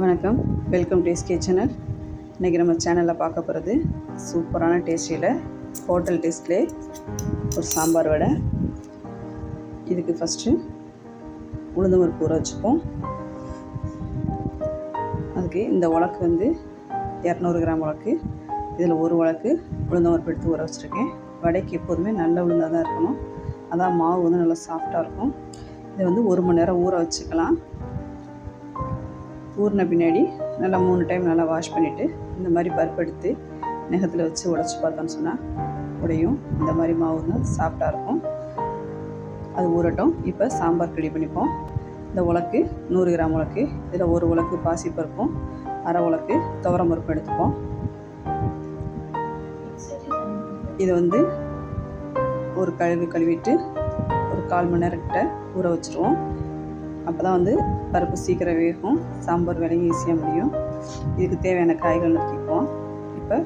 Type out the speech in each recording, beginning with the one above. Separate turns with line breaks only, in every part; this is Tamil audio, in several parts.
வணக்கம். வெல்கம் டேஸ்டி சேனல் இன்றைக்கி நம்ம சேனலில் பார்க்க போகிறது சூப்பரான டேஸ்டியில் ஹோட்டல் டேஸ்ட்லே ஒரு சாம்பார் வடை. இதுக்கு ஃபஸ்ட்டு உளுந்தமருப்பு ஊற வச்சுப்போம். அதுக்கு இந்த உலக்கு வந்து இரநூறு கிராம் உலக்கு. இதில் ஒரு உலக்கு உளுந்தமருப்பு எடுத்து ஊற வச்சுருக்கேன். வடைக்கு எப்போதுமே நல்ல உளுந்தாக தான் இருக்கணும். அதான் மாவு வந்து நல்லா சாஃப்டாக இருக்கும். இதை வந்து ஒரு மணி நேரம் ஊற வச்சுக்கலாம். ஊறின பின்னாடி நல்லா மூணு டைம் நல்லா வாஷ் பண்ணிவிட்டு இந்த மாதிரி பருப்படுத்து நெகத்தில் வச்சு உடச்சி பார்த்தோன்னு சொன்னால் உடையும். இந்த மாதிரி மாவு தான் சாஃப்டாக இருக்கும். அது ஊறட்டும். இப்போ சாம்பார் ரெடி பண்ணிப்போம். இந்த உலக்கு நூறு கிராம் உலக்கு இதில் ஒரு உலக்கு பாசி பருப்பும் அரை உலக்கு துவரம் பருப்பு எடுத்துப்போம். இதை வந்து ஒரு கழுவி கழுவிட்டு ஒரு கால் மணி நேரம் கிட்ட ஊற வச்சுருவோம். அப்போ தான் வந்து பருப்பு சீக்கிரம் வேகும் சாம்பார் வேலையும் ஈஸியாக முடியும். இதுக்கு தேவையான காய்கள் நறுக்கிக்குவோம் இப்போ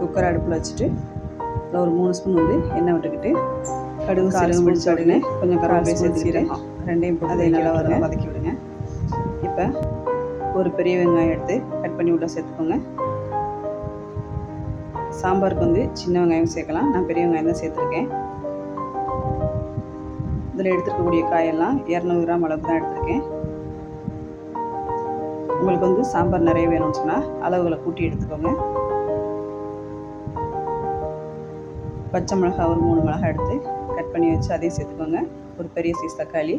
குக்கர் அடுப்பில் வச்சுட்டு அதில் ஒரு மூணு ஸ்பூன் வந்து எண்ணெய் விட்டுக்கிட்டு கடுகு சீரகம் பிடிச்ச உடனே கொஞ்சம் கருவேப்பிலை சேர்த்துக்கிட்டு ரெண்டையும் போட்டு அதை நல்லா வர வதக்கி விடுங்க. இப்போ ஒரு பெரிய வெங்காயம் எடுத்து கட் பண்ணி உள்ள சேர்த்துக்கோங்க. சாம்பாருக்கு வந்து சின்ன வெங்காயம் சேர்க்கலாம். நான் பெரிய வெங்காயம் தான் சேர்த்துருக்கேன். இதில் எடுத்துருக்கக்கூடிய காயெல்லாம் இரநூறு கிராம் அளவுக்கு தான் எடுத்திருக்கேன். உங்களுக்கு வந்து சாம்பார் நிறைய வேணும்னு சொன்னால் அளவுகளை கூட்டி எடுத்துக்கோங்க. பச்சை மிளகாய் ஒரு மூணு மிளகாய் எடுத்து கட் பண்ணி வச்சு அதையும் சேர்த்துக்கோங்க. ஒரு பெரிய சைஸ் தக்காளி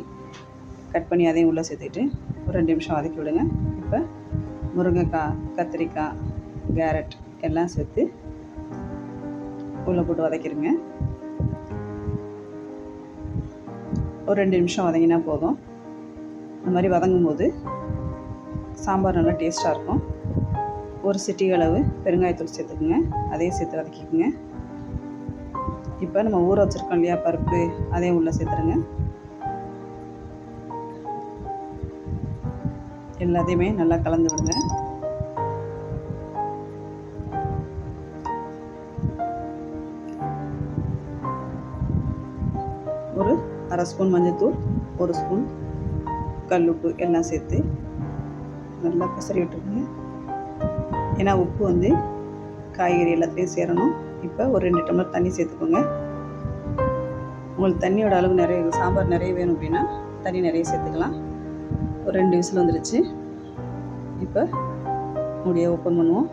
கட் பண்ணி அதையும் உள்ளே சேர்த்துக்கிட்டு ஒரு ரெண்டு நிமிஷம் வதக்கி விடுங்க. இப்போ முருங்கைக்காய் கத்திரிக்காய் கேரட் எல்லாம் சேர்த்து உள்ளே போட்டு வதக்கிடுங்க. ஒரு ரெண்டு நிமிஷம் வதங்கினா போதும். இந்த மாதிரி வதங்கும் போது சாம்பார் நல்லா டேஸ்ட்டாக இருக்கும். ஒரு சிட்டி அளவு பெருங்காயத்தூள் சேர்த்துக்குங்க. அதையும் சேர்த்து வதக்கிக்குங்க. இப்போ நம்ம ஊற வச்சுருக்கோம் இல்லையா பருப்பு அதையும் உள்ளே சேர்த்துருங்க. எல்லாத்தையுமே நல்லா கலந்து விடுங்க. அரை ஸ்பூன் மஞ்சள்தூள் ஒரு ஸ்பூன் கல் உப்பு எல்லாம் சேர்த்து நல்லா பிசறி விட்டுருங்க. ஏன்னா உப்பு வந்து காய்கறி எல்லாத்துலேயும் சேரணும். இப்போ ஒரு ரெண்டு டம்ளர் தண்ணி சேர்த்துக்கோங்க. உங்களுக்கு தண்ணியோட அளவு நிறைய சாம்பார் நிறைய வேணும் அப்படின்னா தண்ணி நிறைய சேர்த்துக்கலாம். ஒரு ரெண்டு விசில் வந்துடுச்சு இப்போ மூடியை ஓப்பன் பண்ணுவோம்.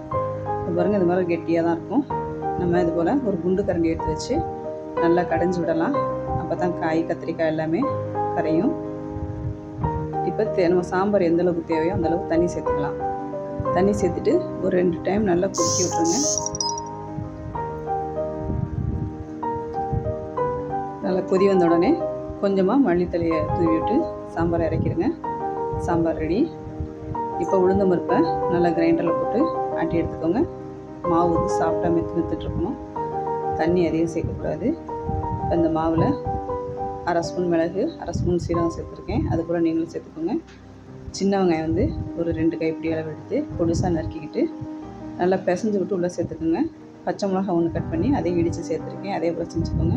இப்போ பாருங்கள் இது மாதிரி கெட்டியாக தான் இருக்கும். நம்ம இது போல் ஒரு குண்டு கரண்டி எடுத்து வச்சு நல்லா கடைஞ்சி விடலாம். அப்போ தான் காய் கத்திரிக்காய் எல்லாமே கரையும். இப்போ நம்ம சாம்பார் எந்த அளவுக்கு தேவையோ அந்த அளவுக்கு தண்ணி சேர்த்துக்கலாம். தண்ணி சேர்த்துட்டு ஒரு ரெண்டு டைம் நல்லா கொதிக்க விட்டுருங்க. நல்லா கொதி வந்த உடனே கொஞ்சமாக மல்லித்தலையை தூவி விட்டு சாம்பார் இறக்கிடுங்க. சாம்பார் ரெடி. இப்போ உளுந்த பருப்பை நல்லா கிரைண்டரில் போட்டு ஆட்டி எடுத்துக்கோங்க. மாவு வந்து சாஃப்டாக மெத்து மெத்துட்ருக்கணும் தண்ணி அதிகம் சேர்க்கக்கூடாது. இப்போ இந்த மாவில் அரை ஸ்பூன் மிளகு அரை ஸ்பூன் சீரகம் சேர்த்துருக்கேன். அது கூட நீங்களும் சேர்த்துக்கோங்க. சின்ன வெங்காயம் வந்து ஒரு ரெண்டு கைப்பிடி அளவு எடுத்து பொடிசாக நறுக்கிக்கிட்டு நல்லா பிசைஞ்சு விட்டு உள்ளே சேர்த்துக்கோங்க. பச்சை மிளகா ஒன்று கட் பண்ணி அதையும் இடித்து சேர்த்துருக்கேன். அதே போல் செஞ்சுக்கோங்க.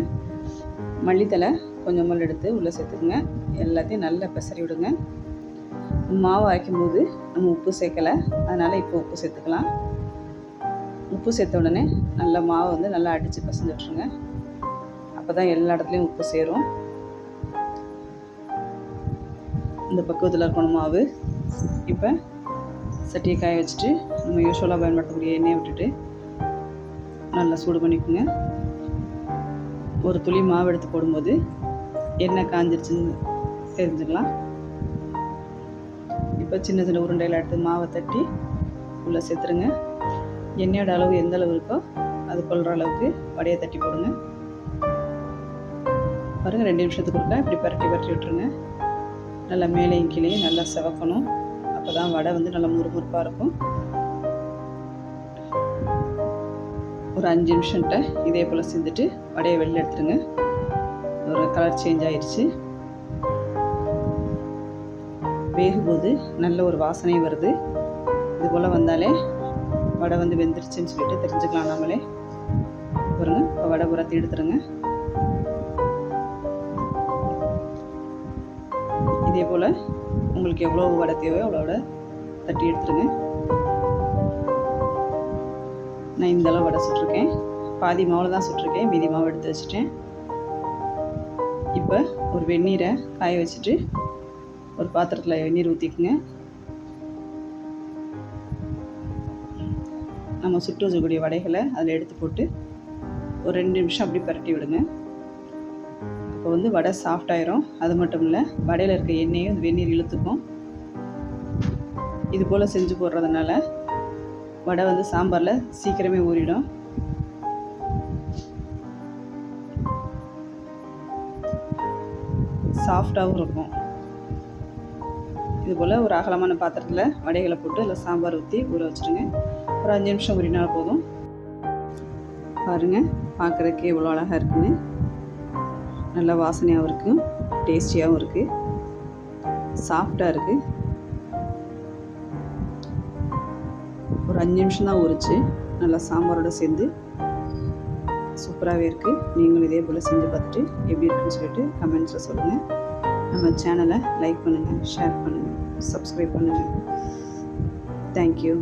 மல்லித்தலை கொஞ்சம் மல்லி எடுத்து உள்ளே சேர்த்துக்கோங்க. எல்லாத்தையும் நல்லா பிசறி விடுங்க. மாவு அரைக்கும் போது நம்ம உப்பு சேர்க்கலை. அதனால் இப்போ உப்பு சேர்த்துக்கலாம். உப்பு சேர்த்த உடனே நல்லா மாவை வந்து நல்லா அடித்து பிசைஞ்சு விட்ருங்க அப்போ தான் எல்லா இடத்துலையும் உப்பு சேரும். இந்த பக்குவத்தில் இருக்கணும் மாவு. இப்போ சட்டியை காய வச்சுட்டு நம்ம யூஸ்வலாக பயன்படுத்தக்கூடிய எண்ணெயை விட்டுட்டு நல்லா சூடு பண்ணிக்கோங்க. ஒரு துளி மாவு எடுத்து போடும்போது எண்ணெய் காஞ்சிருச்சுன்னு தெரிஞ்சுக்கலாம். இப்போ சின்ன சின்ன உருண்டையில் எடுத்து மாவை தட்டி உள்ளே சேர்த்துருங்க. எண்ணெயோட அளவு எந்த அளவு இருக்கோ அது கொள்கிற அளவுக்கு வடையை தட்டி போடுங்க. பாருங்கள் ரெண்டு நிமிஷத்துக்கு இருக்கா இப்படி பரட்டி பரட்டி விட்டுருங்க. நல்லா மேலேயும் கீழேயும் நல்லா செவக்கணும். அப்போ தான் வடை வந்து நல்லா முறுமுறுப்பாக இருக்கும். ஒரு அஞ்சு நிமிஷம்கிட்ட இதே போல் செஞ்சுட்டு வடையை வெளில எடுத்துருங்க. ஒரு கலர் சேஞ்ச் ஆயிடுச்சு. வேகும்போது நல்ல ஒரு வாசனை வருது. இது போல் வந்தாலே வடை வந்து வெந்துருச்சுன்னு சொல்லிட்டு தெரிஞ்சுக்கலாம் நம்மளே பாருங்க இப்போ வடை புறத்தை எடுத்துருங்க. இதே போல் உங்களுக்கு எவ்வளோ வடை தேவையோ அவ்வளோ வடை தட்டி எடுத்துருங்க. நான் இந்த அளவு வடை சுட்டிருக்கேன். பாதி மாவில் தான் சுட்டிருக்கேன். மீதி மாவு எடுத்து வச்சுட்டேன். இப்போ ஒரு வெந்நீரை காய வச்சுட்டு ஒரு பாத்திரத்தில் வெந்நீர் ஊற்றிக்குங்க நம்ம சுட்டு வச்சக்கூடிய வடைகளை அதில் எடுத்து போட்டு ஒரு ரெண்டு நிமிஷம் அப்படி பரட்டி விடுங்க. இப்போ வந்து வடை சாஃப்டாயிரும் அது மட்டும் இல்லை வடையில் இருக்க எண்ணெயும் வெந்நீர் இழுத்துக்கும். இது போல் செஞ்சு போடுறதுனால வடை வந்து சாம்பாரில் சீக்கிரமே ஊறிடும். சாஃப்டாகவும் இருக்கும். இது போல் ஒரு அகலமான பாத்திரத்தில் வடைகளை போட்டு அதில் சாம்பார் ஊற்றி ஊற வச்சுருங்க. ஒரு அஞ்சு நிமிஷம் ஊறினால் போதும். பாருங்கள் பார்க்குறதுக்கே எவ்வளோ அழகாக இருக்குன்னு. நல்ல வாசனையாகவும் இருக்குது டேஸ்டியாகவும் இருக்குது சாஃப்டாக இருக்குது ஒரு அஞ்சு நிமிஷம் தான் உரிச்சு நல்லா சாம்பாரோடு சேர்ந்து சூப்பராகவே இருக்குது நீங்களும் இதே போல் செஞ்சு பார்த்துட்டு எப்படி இருக்குன்னு சொல்லிட்டு கமெண்ட்ஸில் சொல்லுங்கள் நம்ம சேனலை லைக் பண்ணுங்கள் ஷேர் பண்ணுங்கள் சப்ஸ்கிரைப் பண்ணுங்கள் தேங்க்யூ